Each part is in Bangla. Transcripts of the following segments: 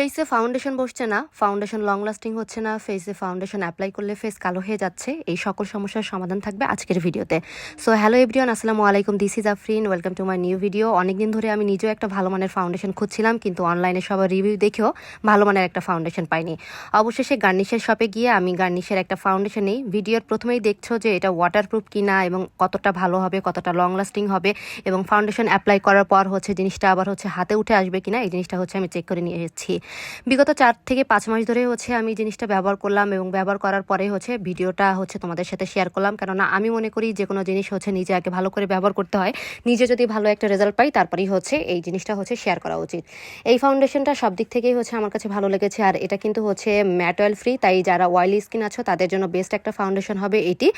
ফেসে ফাউন্ডেশন বসছে না ফাউন্ডেশন লং লাস্টিং হচ্ছে না ফেসে ফাউন্ডেশন অ্যাপ্লাই করলে ফেস কালো হয়ে যাচ্ছে, এই সকল সমস্যার সমাধান থাকবে আজকের ভিডিওতে। সো হ্যালো এভরিওয়ান আসসালামু আলাইকুম this is Afrin welcome to my new video অনেকদিন ধরে আমি নিজেও একটা ভালো মানের ফাউন্ডেশন খুঁজছিলাম, কিন্তু অনলাইনে সবার রিভিউ দেখেও ভালো মানের একটা ফাউন্ডেশন পাইনি। অবশেষে গার্নিশের শপে গিয়ে আমি গার্নিশের একটা ফাউন্ডেশন নেই। ভিডিওর প্রথমেই দেখছ যে এটা ওয়াটারপ্রুফ কিনা এবং কতটা ভালো হবে, কতটা লং লাস্টিং হবে এবং ফাউন্ডেশন অ্যাপ্লাই করার পর হচ্ছে জিনিসটা আবার হচ্ছে হাতে উঠে আসবে কিনা, এই জিনিসটা হচ্ছে আমি চেক করে নিয়ে এসেছি বিগত চার থেকে পাঁচ মাস ধরে হচ্ছে আমি জিনিসটা ব্যবহার করলাম এবং ব্যবহার করার পরে হচ্ছে ভিডিওটা হচ্ছে তোমাদের সাথে শেয়ার করলাম। কেননা আমি মনে করি যে কোনো জিনিস হচ্ছে নিজে আগে ভালো করে ব্যবহার করতে হয়। নিজে যদি ভালো একটা রেজাল্ট পাই, তারপরেই হচ্ছে এই জিনিসটা হচ্ছে শেয়ার করা উচিত। এই ফাউন্ডেশনটা সব দিক থেকেই হচ্ছে আমার কাছে ভালো লেগেছে আর এটা কিন্তু হচ্ছে ম্যাট অয়েল ফ্রি তাই যারা অয়েলি স্কিন আছো, তাদের জন্য বেস্ট একটা ফাউন্ডেশন হবে এটি।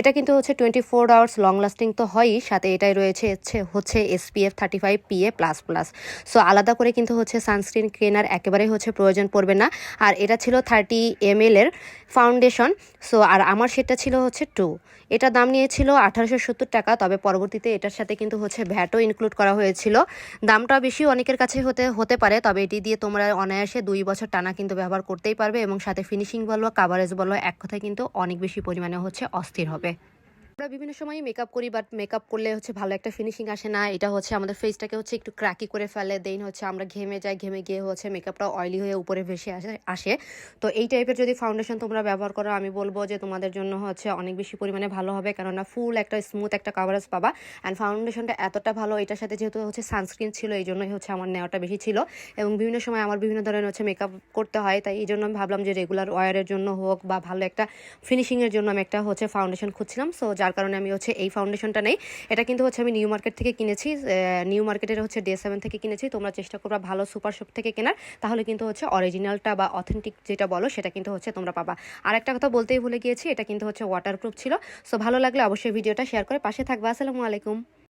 এটা কিন্তু হচ্ছে twenty four hours long lasting তো হয়ই, সাথে এটাই রয়েছে হচ্ছে SPF thirty five PA plus plus so আলাদা করে কিন্তু হচ্ছে সানস্ক্রিন কেনার একেবারে হচ্ছে প্রয়োজন পড়বে না। আর এটা ছিল থার্টি এম এর ফাউন্ডেশন সো আর আমার সেটা ছিল হচ্ছে টু এটা দাম নিয়েছিল আঠারোশো সত্তর টাকা, তবে পরবর্তীতে এটার সাথে কিন্তু হচ্ছে ভ্যাটও ইনক্লুড করা হয়েছিল। দামটা বেশি অনেকের কাছে হতে হতে পারে, তবে এটি দিয়ে তোমরা অনায়াসে দুই বছর টানা কিন্তু ব্যবহার করতেই পারবে এবং সাথে ফিনিশিং বলো কাভারেজ বলো, এক কথায় কিন্তু অনেক বেশি পরিমাণে হচ্ছে অস্থির হবে। আমরা বিভিন্ন সময় মেকআপ করি বাট মেকআপ করলে হচ্ছে ভালো একটা ফিনিশিং আসে না। এটা হচ্ছে আমাদের ফেসটাকে হচ্ছে একটু ক্র্যাকি করে ফেলে। দেন হচ্ছে আমরা ঘেমে যাই, ঘেমে গিয়ে হচ্ছে মেকআপটা অয়েলি হয়ে উপরে ভেসে আসে আসে। তো এই টাইপের যদি ফাউন্ডেশন তোমরা ব্যবহার করো, আমি বলব যে তোমাদের জন্য হচ্ছে অনেক বেশি পরিমাণে ভালো হবে। কেননা ফুল একটা স্মুথ একটা কাভারেজ পাবা। অ্যান্ড ফাউন্ডেশনটা এতটা ভালো, এটার সাথে যেহেতু হচ্ছে সানস্ক্রিন ছিল, এই জন্যই হচ্ছে আমার নেওয়াটা বেশি ছিল। এবং বিভিন্ন সময় আমার বিভিন্ন ধরনের হচ্ছে মেকআপ করতে হয়, তাই এই জন্য আমি ভাবলাম যে রেগুলার ওয়ারের জন্য হোক বা ভালো একটা ফিনিশিংয়ের জন্য আমি একটা হচ্ছে ফাউন্ডেশন খুঁজছিলাম। সো যার কারণে আমি হচ্ছে এই ফাউন্ডেশনটা নেই। এটা কিন্তু হচ্ছে আমি নিউ মার্কেট থেকে কিনেছি নিউ মার্কেটের হচ্ছে ডে সেভেন থেকে কিনেছি। তোমরা চেষ্টা করবা ভালো সুপার শপ থেকে কেনার, তাহলে কিন্তু হচ্ছে অরিজিনালটা বা অথেন্টিক যেটা বলো, সেটা কিন্তু হচ্ছে তোমরা পাবা। আর একটা কথা বলতেই ভুলে গিয়েছি, এটা কিন্তু হচ্ছে ওয়াটারপ্রুফ ছিল। সো ভালো লাগলে অবশ্যই ভিডিওটা শেয়ার করে পাশে থাকবা। আসসালামু আলাইকুম।